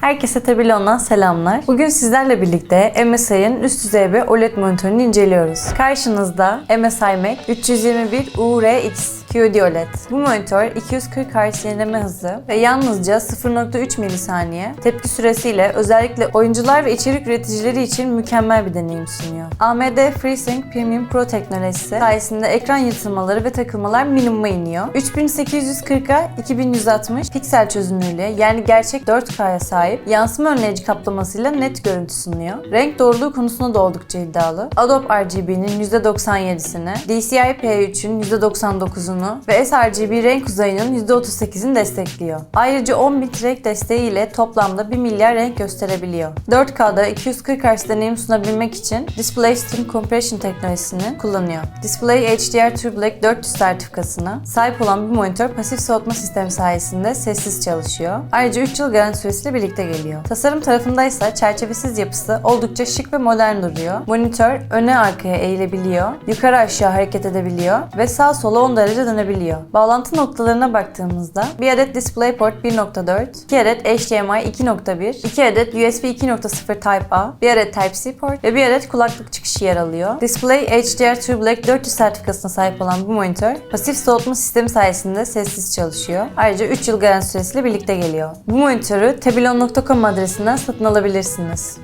Herkese Tabelon'dan selamlar. Bugün sizlerle birlikte MSI'ın üst düzey bir OLED monitörünü inceliyoruz. Karşınızda MSI Mac 321 URX QD OLED. Bu monitör 240 Hz yenileme hızı ve yalnızca 0.3 milisaniye tepki süresiyle özellikle oyuncular ve içerik üreticileri için mükemmel bir deneyim sunuyor. AMD FreeSync Premium Pro teknolojisi sayesinde ekran yırtılmaları ve takılmalar minimuma iniyor. 3840'a 2160 piksel çözünürlüğe yani gerçek 4K'ya sahip yansıma önleyici kaplamasıyla net görüntü sunuyor. Renk doğruluğu konusunda da oldukça iddialı. Adobe RGB'nin %97'sini, DCI-P3'ün %99'unu ve sRGB renk uzayının %38'ini destekliyor. Ayrıca 10 bit renk desteği ile toplamda 1 milyar renk gösterebiliyor. 4K'da 240 Hz deneyim sunabilmek için Display Stream Compression teknolojisini kullanıyor. Display HDR True Black 400 sertifikasına sahip olan bu monitör pasif soğutma sistemi sayesinde sessiz çalışıyor. Ayrıca 3 yıl garanti süresiyle birlikte geliyor. Tasarım tarafındaysa çerçevesiz yapısı oldukça şık ve modern duruyor. Monitör öne arkaya eğilebiliyor, yukarı aşağı hareket edebiliyor ve sağ sola 10 derece dönebiliyor. Bağlantı noktalarına baktığımızda bir adet DisplayPort 1.4, 2 adet HDMI 2.1, 2 adet USB 2.0 Type-A, bir adet Type-C port ve bir adet kulaklık çıkışı yer alıyor. Display HDR True Black 400 sertifikasına sahip olan bu monitör pasif soğutma sistemi sayesinde sessiz çalışıyor. Ayrıca 3 yıl garanti süresiyle birlikte geliyor. Bu monitörü tebilon.com adresinden satın alabilirsiniz.